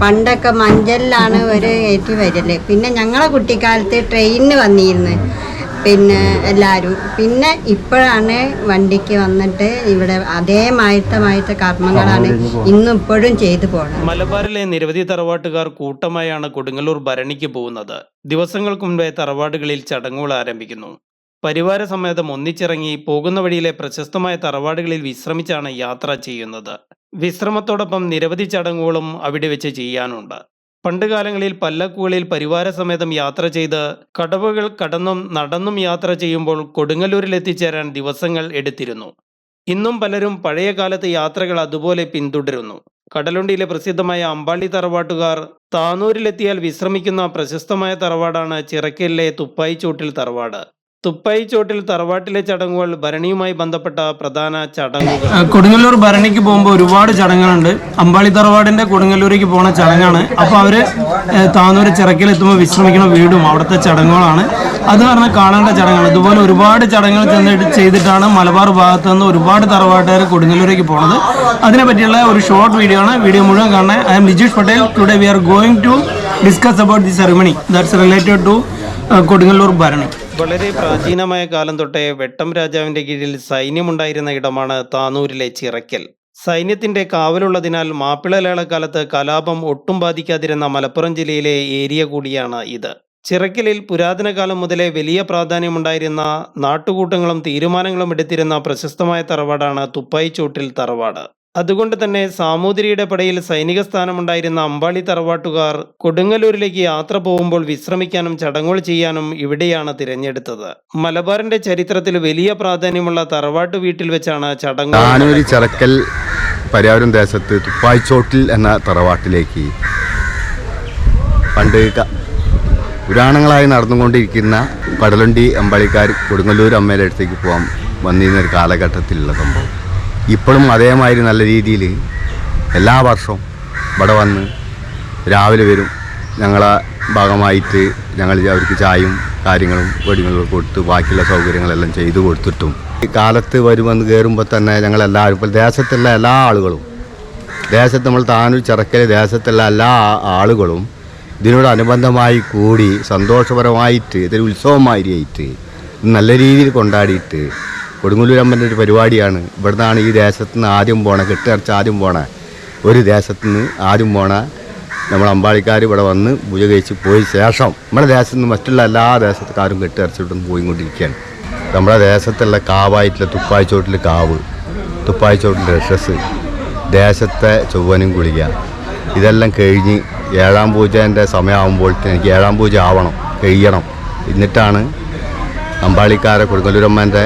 പണ്ടൊക്കെ മഞ്ചലിലാണ് ഒരു കയറ്റി വരൽ. പിന്നെ ഞങ്ങളെ കുട്ടിക്കാലത്ത് ട്രെയിനിന് വന്നിരുന്നു. പിന്നെ എല്ലാവരും പിന്നെ ഇപ്പോഴാണ് വണ്ടിക്ക് വന്നിട്ട് ഇവിടെ അതേ മായത്തമായത്ത കർമ്മങ്ങളാണ് ഇന്നും ഇപ്പോഴും ചെയ്തു പോകുന്നത് മലബാറിലെ നിരവധി തറവാട്ടുകാർ കൂട്ടമായാണ് കൊടുങ്ങല്ലൂർ ഭരണിക്ക് പോകുന്നത്. ദിവസങ്ങൾക്ക് മുൻപേ തറവാടുകളിൽ ചടങ്ങുകൾ ആരംഭിക്കുന്നു. പരിവാര സമേതം ഒന്നിച്ചിറങ്ങി പോകുന്ന വഴിയിലെ പ്രശസ്തമായ തറവാടുകളിൽ വിശ്രമിച്ചാണ് യാത്ര ചെയ്യുന്നത്. വിശ്രമത്തോടൊപ്പം നിരവധി ചടങ്ങുകളും അവിടെ വെച്ച് ചെയ്യാനുണ്ട്. പണ്ടുകാലങ്ങളിൽ പല്ലക്കുകളിൽ പരിവാര സമേതം യാത്ര ചെയ്ത് കടവുകൾ കടന്നും നടന്നും യാത്ര ചെയ്യുമ്പോൾ കൊടുങ്ങല്ലൂരിൽ എത്തിച്ചേരാൻ ദിവസങ്ങൾ എടുത്തിരുന്നു. ഇന്നും പലരും പഴയ കാലത്തെ യാത്രകൾ അതുപോലെ പിന്തുടരുന്നു. കടലുണ്ടിയിലെ പ്രസിദ്ധമായ അമ്പാളി തറവാട്ടുകാർ താനൂരിലെത്തിയാൽ വിശ്രമിക്കുന്ന പ്രശസ്തമായ തറവാടാണ് ചിറക്കലിലെ തുപ്പായിച്ചൂട്ടിൽ തറവാട്. തുപ്പായിച്ചോട്ടിൽ തറവാട്ടിലെ ചടങ്ങുകൾ ഭരണിയുമായി ബന്ധപ്പെട്ട പ്രധാന ചടങ്ങുകൾ. കൊടുങ്ങല്ലൂർ ഭരണിക്ക് പോകുമ്പോൾ ഒരുപാട് ചടങ്ങുകളുണ്ട്. അമ്പാളി തറവാടിന്റെ കൊടുങ്ങല്ലൂരേക്ക് പോണ ചടങ്ങാണ്. അപ്പോൾ അവർ താന്നൂർ ചിറക്കിലെത്തുമ്പോൾ വിശ്രമിക്കുന്ന വീടും അവിടുത്തെ ചടങ്ങുകളാണ്. അത് പറഞ്ഞാൽ കാണേണ്ട ചടങ്ങാണ്. ഇതുപോലെ ഒരുപാട് ചടങ്ങുകൾ ചെന്നിട്ട് ചെയ്തിട്ടാണ് മലബാർ ഭാഗത്ത് നിന്ന് ഒരുപാട് തറവാട്ടുകാർ കൊടുങ്ങല്ലൂരേക്ക് പോണത്. അതിനെ പറ്റിയുള്ള ഒരു ഷോർട്ട് വീഡിയോ ആണ്. വീഡിയോ മുഴുവൻ കാണാൻ I am Lijeesh Patel today we are going to discuss about the ceremony that's related to Kodungallur Bharani. വളരെ പ്രാചീനമായ കാലം തൊട്ടേ വെട്ടം രാജാവിന്റെ കീഴിൽ സൈന്യമുണ്ടായിരുന്ന ഇടമാണ് താനൂരിലെ ചിറക്കൽ സൈന്യത്തിന്റെ കാവലുള്ളതിനാൽ മാപ്പിളലേളക്കാലത്ത് കലാപം ഒട്ടും ബാധിക്കാതിരുന്ന മലപ്പുറം ജില്ലയിലെ ഏരിയ കൂടിയാണ് ഇത്. ചിറക്കലിൽ പുരാതന കാലം മുതലേ വലിയ പ്രാധാന്യമുണ്ടായിരുന്ന നാട്ടുകൂട്ടങ്ങളും തീരുമാനങ്ങളും എടുത്തിരുന്ന പ്രശസ്തമായ തറവാടാണ് തുപ്പായിച്ചോട്ടിൽ തറവാട്. അതുകൊണ്ട് തന്നെ സാമൂതിരിയുടെ പടയിൽ സൈനിക സ്ഥാനമുണ്ടായിരുന്ന അമ്പാളി തറവാട്ടുകാർ കൊടുങ്ങല്ലൂരിലേക്ക് യാത്ര പോകുമ്പോൾ വിശ്രമിക്കാനും ചടങ്ങുകൾ ചെയ്യാനും ഇവിടെയാണ് തിരഞ്ഞെടുത്തത്. മലബാറിന്റെ ചരിത്രത്തിൽ വലിയ പ്രാധാന്യമുള്ള തറവാട്ട് വീട്ടിൽ വെച്ചാണ് ചടങ്ങ് ആനൂരി ചിറക്കൽ പരിയാരം ദേശത്ത് തുപ്പായിച്ചോട്ടിൽ എന്ന തറവാട്ടിലേക്ക് പണ്ട് പുരാണങ്ങളായി നടന്നുകൊണ്ടിരിക്കുന്ന കടലുണ്ടി അമ്പാളിക്കാർ കൊടുങ്ങല്ലൂർ അമ്മയുടെ അടുത്തേക്ക് പോകാൻ വന്നിരുന്ന ഒരു കാലഘട്ടത്തിലുള്ള സംഭവം. ഇപ്പോഴും അതേമാതിരി നല്ല രീതിയിൽ എല്ലാ വർഷവും ഇവിടെ വന്ന് രാവിലെ വരും. ഞങ്ങളെ ഭാഗമായിട്ട് ഞങ്ങൾ അവർക്ക് ചായയും കാര്യങ്ങളും വെടികളും കൊടുത്ത് ബാക്കിയുള്ള സൗകര്യങ്ങളെല്ലാം ചെയ്തു കൊടുത്തിട്ടും. കാലത്ത് വരുമെന്ന് കയറുമ്പോൾ തന്നെ ഞങ്ങളെല്ലാവരും ഇപ്പോൾ ദേശത്തുള്ള എല്ലാ ആളുകളും ദേശത്ത് നമ്മൾ താനൂർ ചിറക്കൽ ദേശത്തുള്ള എല്ലാ ആളുകളും ഇതിനോടനുബന്ധമായി കൂടി സന്തോഷപരമായിട്ട് ഇതൊരു ഉത്സവമായിട്ട് നല്ല രീതിയിൽ കൊണ്ടാടിയിട്ട് കൊടുങ്ങല്ലൂരമ്മന്റെ ഒരു പരിപാടിയാണ്. ഇവിടുന്നാണ് ഈ ദേശത്ത് നിന്ന് ആദ്യം പോണ കെട്ടിറച്ച് ആദ്യം പോണ. ഒരു ദേശത്ത് നിന്ന് ആദ്യം പോണ. നമ്മൾ അമ്പാളിക്കാർ ഇവിടെ വന്ന് പൂജ കഴിച്ച് പോയി ശേഷം നമ്മുടെ ദേശത്ത് നിന്ന് മറ്റുള്ള എല്ലാ ദേശത്തുകാരും കെട്ടിറച്ചിട്ടും പോയിക്കൊണ്ടിരിക്കുകയാണ്. നമ്മുടെ ദേശത്തുള്ള കാവായിട്ടുള്ള തുപ്പായിച്ചോട്ടിൽ കാവ് തുപ്പായിച്ചോട്ടിന്റെ രക്ഷസ് ദേശത്തെ ചൊവ്വനും കുളിക. ഇതെല്ലാം കഴിഞ്ഞ് ഏഴാം പൂജേന്റെ സമയമാകുമ്പോഴത്തേക്ക് എനിക്ക് ഏഴാം പൂജ ആവണം കഴിയണം. എന്നിട്ടാണ് അമ്പാളിക്കാരെ കൊടുങ്ങല്ലൂരമ്മേന്റെ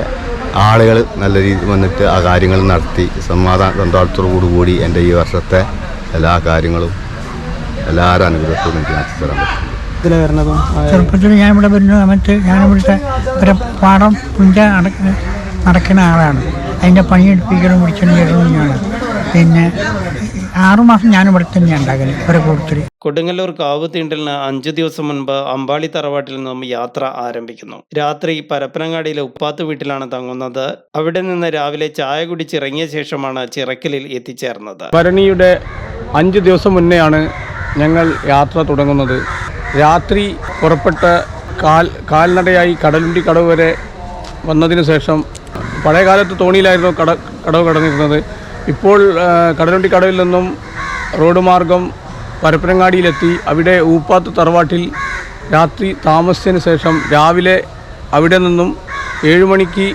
ആളുകൾ നല്ല രീതിയിൽ വന്നിട്ട് ആ കാര്യങ്ങൾ നടത്തി സമാധാന സന്തോഷത്തോടു കൂടി എന്റെ ഈ വർഷത്തെ എല്ലാ കാര്യങ്ങളും എല്ലാവരും അനുഗ്രഹത്തോടും എനിക്ക് നടത്തി തരാൻ പറ്റും. ചെറുപ്പത്തിൽ ഞാൻ ഇവിടെ വരുന്ന സമയത്ത് ഞാൻ ഇവിടുത്തെ ഒരു പാടം പുഞ്ച നടക്കുന്ന നടക്കുന്ന ആളാണ്. അതിന്റെ പണിയെടുപ്പിക്കലും പിടിച്ചലും ഞാൻ പിന്നെ ആറുമാസം ഞാൻ ഇവിടെ തന്നെയാണ് ഉണ്ടാകുന്നത് ഒരു കൂട്ടത്തിൽ കൊടുങ്ങല്ലൂർ കാവ് തീണ്ടലിന് അഞ്ചു ദിവസം മുൻപ് അമ്പാളി തറവാട്ടിൽ നിന്നും യാത്ര ആരംഭിക്കുന്നു. രാത്രി പരപ്പനങ്ങാടിയിലെ ഉപ്പാത്ത് വീട്ടിലാണ് തങ്ങുന്നത്. അവിടെ നിന്ന് രാവിലെ ചായ കുടിച്ചിറങ്ങിയ ശേഷമാണ് ചിറക്കലിൽ എത്തിച്ചേർന്നത്. ഭരണിയുടെ അഞ്ച് ദിവസം മുന്നെയാണ് ഞങ്ങൾ യാത്ര തുടങ്ങുന്നത്. രാത്രി പുറപ്പെട്ട കാൽ കാൽനടയായി കടലുണ്ടി കടവ് വരെ വന്നതിന് ശേഷം പഴയകാലത്ത് തോണിയിലായിരുന്നു കട കടവ് കടന്നിരുന്നത്. ഇപ്പോൾ കടലുണ്ടിക്കടവിൽ കടലുണ്ടി കടവിൽ നിന്നും റോഡ് മാർഗം പരപ്പനങ്ങാടിയിലെത്തി. അവിടെ ഊപ്പാത്ത് തറവാട്ടിൽ രാത്രി താമസിച്ചതിന് ശേഷം രാവിലെ അവിടെ നിന്നും ഏഴുമണിക്ക്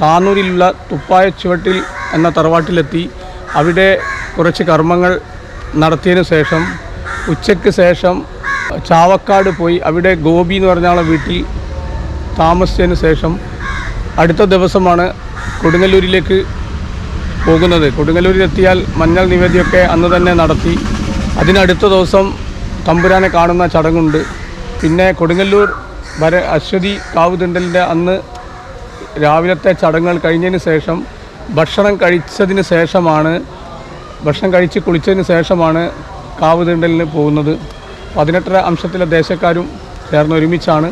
താനൂരിലുള്ള തുപ്പായ ചുവട്ടിൽ എന്ന തറവാട്ടിലെത്തി. അവിടെ കുറച്ച് കർമ്മങ്ങൾ നടത്തിയതിനു ശേഷം ഉച്ചയ്ക്ക് ശേഷം ചാവക്കാട് പോയി. അവിടെ ഗോപി എന്ന് പറഞ്ഞ വീട്ടിൽ താമസിച്ചതിന് ശേഷം അടുത്ത ദിവസമാണ് കൊടുങ്ങല്ലൂരിലേക്ക് പോകുന്നത്. കൊടുങ്ങല്ലൂരിലെത്തിയാൽ മഞ്ഞൾ നിവേദിയൊക്കെ അന്ന് തന്നെ നടത്തി. അതിനടുത്ത ദിവസം തമ്പുരാനെ കാണുന്ന ചടങ്ങുണ്ട്. പിന്നെ കൊടുങ്ങല്ലൂർ വര അശ്വതി കാവുതിണ്ടലിന്റെ അന്ന് രാവിലത്തെ ചടങ്ങുകൾ കഴിഞ്ഞതിന് ശേഷം ഭക്ഷണം കഴിച്ചതിന് ശേഷമാണ് ഭക്ഷണം കഴിച്ച് കുളിച്ചതിന് ശേഷമാണ് കാവുതിണ്ടലിന് പോകുന്നത്. പതിനെട്ടര അംശത്തിലെ ദേശക്കാരും ചേർന്ന് ഒരുമിച്ചാണ്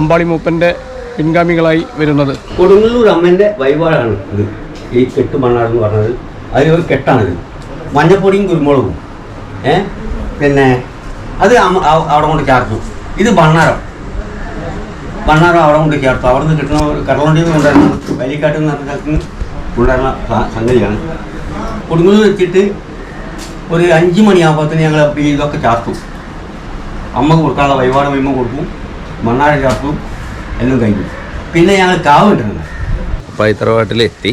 അമ്പാളി മൂപ്പന്റെ പിൻഗാമികളായി വരുന്നത്. കൊടുങ്ങല്ലൂർ അമ്മന്റെ വഴിപാടാണ് ഇത്. ഈ കെട്ട് മണ്ണാട് എന്ന് പറഞ്ഞത് അതിലൊരു കെട്ടാണിത്. മഞ്ഞപ്പൊടിയും കുരുമുളകും. ഏ? പിന്നെ അത് അവിടെ കൊണ്ട് ചേർത്തു. ഇത് ബണ്ണാരം ബണ്ണാരം അവിടെ കൊണ്ട് ചേർത്തു. അവിടെ നിന്ന് കിട്ടുന്ന കടലുണ്ടിയിൽ നിന്ന് കൊണ്ടുവരുന്ന വലിക്കാട്ട് എന്ന് പറഞ്ഞ സ്ഥലത്ത് നിന്ന് സംഗതിയാണ്. കൊടുങ്ങല്ലൂർ വെച്ചിട്ട് ഒരു അഞ്ച് മണിയാകുമ്പോഴത്തേന് ഞങ്ങൾ ഇതൊക്കെ ചേർത്തു. അമ്മ കൊടുക്കാനുള്ള വഴിപാട് വയ്യുമ്പോൾ കൊടുക്കും മണ്ണാരം ചേർത്തു. എല്ലാം കഴിഞ്ഞു. പിന്നെ ഞങ്ങൾ കാവ് കിട്ടുന്നത് ഉപ്പായി തറവാട്ടിലെത്തി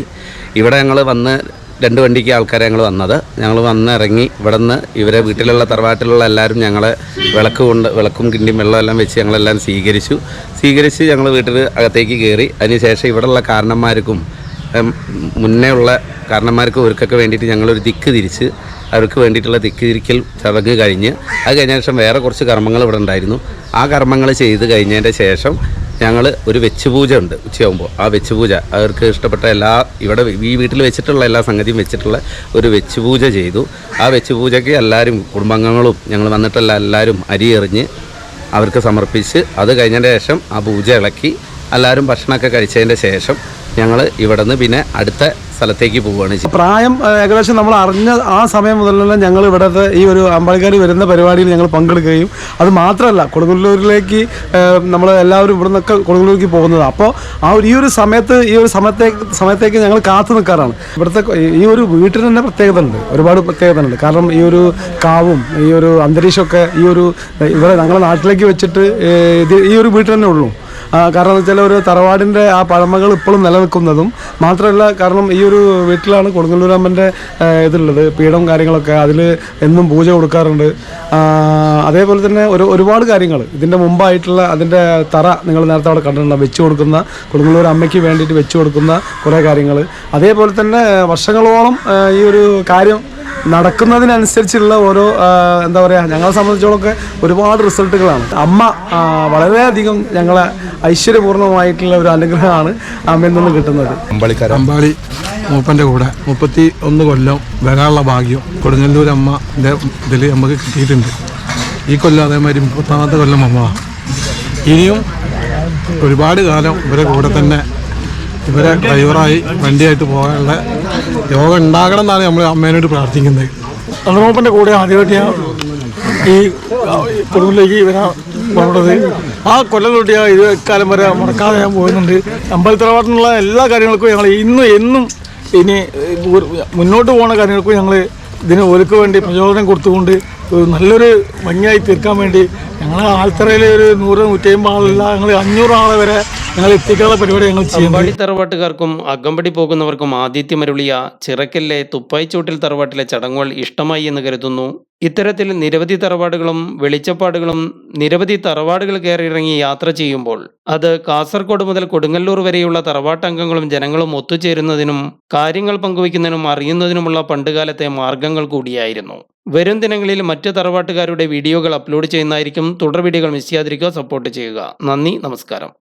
ഇവിടെ ഞങ്ങൾ വന്ന് രണ്ട് വണ്ടിക്ക് ആൾക്കാരെ ഞങ്ങൾ വന്നത്. ഞങ്ങൾ വന്ന് ഇറങ്ങി ഇവിടെ നിന്ന് ഇവരെ വീട്ടിലുള്ള തറവാട്ടിലുള്ള എല്ലാവരും ഞങ്ങളെ വിളക്ക് കൊണ്ട് വിളക്കും കിണ്ടിയും വെള്ളമെല്ലാം വെച്ച് ഞങ്ങളെല്ലാം സ്വീകരിച്ചു. സ്വീകരിച്ച് ഞങ്ങൾ വീട്ടിൽ അകത്തേക്ക് കയറി അതിനുശേഷം ഇവിടെയുള്ള കാരണന്മാർക്കും മുന്നേ ഉള്ള കാരണന്മാർക്കും ഒരുക്കൊക്കെ വേണ്ടിയിട്ട് ഞങ്ങളൊരു ദിക്ക് തിരിച്ച് അവർക്ക് വേണ്ടിയിട്ടുള്ള ദിക്ക് തിരിക്കൽ ചടങ്ങ് കഴിഞ്ഞ്. അത് കഴിഞ്ഞ ശേഷം വേറെ കുറച്ച് കർമ്മങ്ങൾ ഇവിടെ ഉണ്ടായിരുന്നു. ആ കർമ്മങ്ങൾ ചെയ്ത് കഴിഞ്ഞതിന്റെ ശേഷം ഞങ്ങൾ ഒരു വെച്ച് പൂജ ഉണ്ട് ഉച്ചയാകുമ്പോൾ ആ വെച്ച് പൂജ അവർക്ക് ഇഷ്ടപ്പെട്ട എല്ലാ ഇവിടെ ഈ വീട്ടിൽ വെച്ചിട്ടുള്ള എല്ലാ സംഗതിയും വെച്ചിട്ടുള്ള ഒരു വെച്ച് പൂജ ചെയ്തു. ആ വെച്ച് പൂജയ്ക്ക് എല്ലാവരും കുടുംബാംഗങ്ങളും ഞങ്ങൾ വന്നിട്ടുള്ള എല്ലാവരും അരി എറിഞ്ഞ് അവർക്ക് സമർപ്പിച്ച് അത് കഴിഞ്ഞതിന്റെ ശേഷം ആ പൂജ ഇളക്കി. എല്ലാവരും ഭക്ഷണമൊക്കെ കഴിച്ചതിന്റെ ശേഷം ഞങ്ങൾ ഇവിടെ നിന്ന് പിന്നെ അടുത്ത സ്ഥലത്തേക്ക് പോവുകയാണ് പ്രായം ഏകദേശം നമ്മൾ അറിഞ്ഞ ആ സമയം മുതൽ ഞങ്ങൾ ഇവിടുത്തെ ഈ ഒരു അമ്പലക്കാരി വരുന്ന പരിപാടിയിൽ ഞങ്ങൾ പങ്കെടുക്കുകയും അത് മാത്രമല്ല കൊടുങ്ങല്ലൂരിലേക്ക് നമ്മൾ എല്ലാവരും ഇവിടെ നിന്നൊക്കെ കൊടുങ്ങല്ലൂരിലേക്ക് പോകുന്നത്. അപ്പോൾ ആ ഒരു ഈ ഒരു സമയത്ത് ഈ ഒരു സമയത്തേക്ക് സമയത്തേക്ക് ഞങ്ങൾ കാത്തു നിൽക്കാറാണ്. ഇവിടുത്തെ ഈ ഒരു വീട്ടിന് തന്നെ പ്രത്യേകത ഉണ്ട് ഒരുപാട് പ്രത്യേകത ഉണ്ട് കാരണം ഈ ഒരു കാവും ഈ ഒരു അന്തരീക്ഷമൊക്കെ ഈ ഒരു ഇവിടെ ഞങ്ങളുടെ നാട്ടിലേക്ക് വെച്ചിട്ട് ഇത് ഈ ഒരു വീട്ടിൽ തന്നെ ഉള്ളൂ. കാരണം എന്ന് വെച്ചാൽ ഒരു തറവാടിന്റെ ആ പഴമകൾ ഇപ്പോഴും നിലനിൽക്കുന്നതും മാത്രമല്ല കാരണം ഈ ഒരു വീട്ടിലാണ് കൊടുങ്ങല്ലൂരമ്മന്റെ ഇതുള്ളത് പീഠം കാര്യങ്ങളൊക്കെ. അതിൽ എന്നും പൂജ കൊടുക്കാറുണ്ട്. അതേപോലെ തന്നെ ഒരു ഒരുപാട് കാര്യങ്ങൾ ഇതിന്റെ മുമ്പായിട്ടുള്ള അതിന്റെ തറ നിങ്ങൾ നേരത്തെ അവിടെ കണ്ടിട്ടുണ്ട് വെച്ച് കൊടുക്കുന്ന കൊടുങ്ങല്ലൂർ അമ്മയ്ക്ക് വേണ്ടിയിട്ട് വെച്ച് കൊടുക്കുന്ന കുറേ കാര്യങ്ങൾ അതേപോലെ തന്നെ വർഷങ്ങളോളം ഈ ഒരു കാര്യം നടക്കുന്നതിനനുസരിച്ചുള്ള ഓരോ എന്താ പറയുക ഞങ്ങളെ സംബന്ധിച്ചോളൊക്കെ ഒരുപാട് റിസൾട്ടുകളാണ്. അമ്മ വളരെയധികം ഞങ്ങളെ ഐശ്വര്യപൂർണമായിട്ടുള്ള ഒരു അനുഗ്രഹമാണ് അമ്മയിൽ നിന്ന് കിട്ടുന്നത്. അമ്പാളി മൂപ്പന്റെ കൂടെ. മുപ്പത്തി ഒന്ന് കൊല്ലം വരാനുള്ള ഭാഗ്യം കൊടുങ്ങല്ലൂർ അമ്മന്റെ ഇതിൽ നമുക്ക് കിട്ടിയിട്ടുണ്ട്. ഈ കൊല്ലം അതേമാതിരി മുപ്പത്താമത്തെ കൊല്ലം അമ്മ. ഇനിയും ഒരുപാട് കാലം ഇവരെ കൂടെ തന്നെ ഇവരെ ഡ്രൈവറായി വണ്ടിയായിട്ട് പോകാനുള്ള യോഗം ഉണ്ടാകണം എന്നാണ് നമ്മൾ അമ്മേനോട് പ്രാർത്ഥിക്കുന്നത്. അന്നൂപ്പന്റെ കൂടെ ആദ്യമായിട്ട് ഞാൻ ഈ കൊടുങ്ങിലേക്ക് വരാൻ പോകേണ്ടത് ആ കൊല്ലം തൊട്ട് ഞാൻ ഇത് കാലം വരെ മറക്കാതെ ഞാൻ പോകുന്നുണ്ട് അമ്പലത്തറവാട്ടിനുള്ള എല്ലാ കാര്യങ്ങൾക്കും ഞങ്ങൾ ഇന്നും എന്നും ഇനി മുന്നോട്ട് പോകുന്ന കാര്യങ്ങൾക്കും ഞങ്ങൾ ഇതിന് ഒരുക്ക് വേണ്ടി പ്രചോദനം കൊടുത്തുകൊണ്ട് നല്ലൊരു ഭംഗിയായി തീർക്കാൻ വേണ്ടി ഞങ്ങൾ ആൽത്തറയിൽ ഒരു നൂറ് നൂറ്റി അമ്പത് ആളില്ല ഞങ്ങൾ അഞ്ഞൂറ് ആളെ വരെ ഞങ്ങൾ എത്തിക്കാനുള്ള പരിപാടി ഞങ്ങൾ അമ്പാടി തറവാട്ടുകാർക്കും അകമ്പടി പോകുന്നവർക്കും ആതിഥ്യമരുളിയ ചിറക്കലിലെ തുപ്പായിച്ചോട്ടിൽ തറവാട്ടിലെ ചടങ്ങുകൾ ഇഷ്ടമായി എന്ന് കരുതുന്നു. ഇത്തരത്തിൽ നിരവധി തറവാടുകളും വെളിച്ചപ്പാടുകളും നിരവധി തറവാടുകൾ കയറിയിറങ്ങി യാത്ര ചെയ്യുമ്പോൾ അത് കാസർഗോഡ് മുതൽ കൊടുങ്ങല്ലൂർ വരെയുള്ള തറവാട്ടംഗങ്ങളും ജനങ്ങളും ഒത്തുചേരുന്നതിനും കാര്യങ്ങൾ പങ്കുവയ്ക്കുന്നതിനും അറിയുന്നതിനുമുള്ള പണ്ടുകാലത്തെ മാർഗങ്ങൾ കൂടിയായിരുന്നു. വരും ദിനങ്ങളിൽ മറ്റ് തറവാട്ടുകാരുടെ വീഡിയോകൾ അപ്ലോഡ് ചെയ്യുന്നതായിരിക്കും. തുടർ വീഡിയോകൾ മിസ് ചെയ്യാതിരിക്കുക. സപ്പോർട്ട് ചെയ്യുക. നന്ദി. നമസ്കാരം.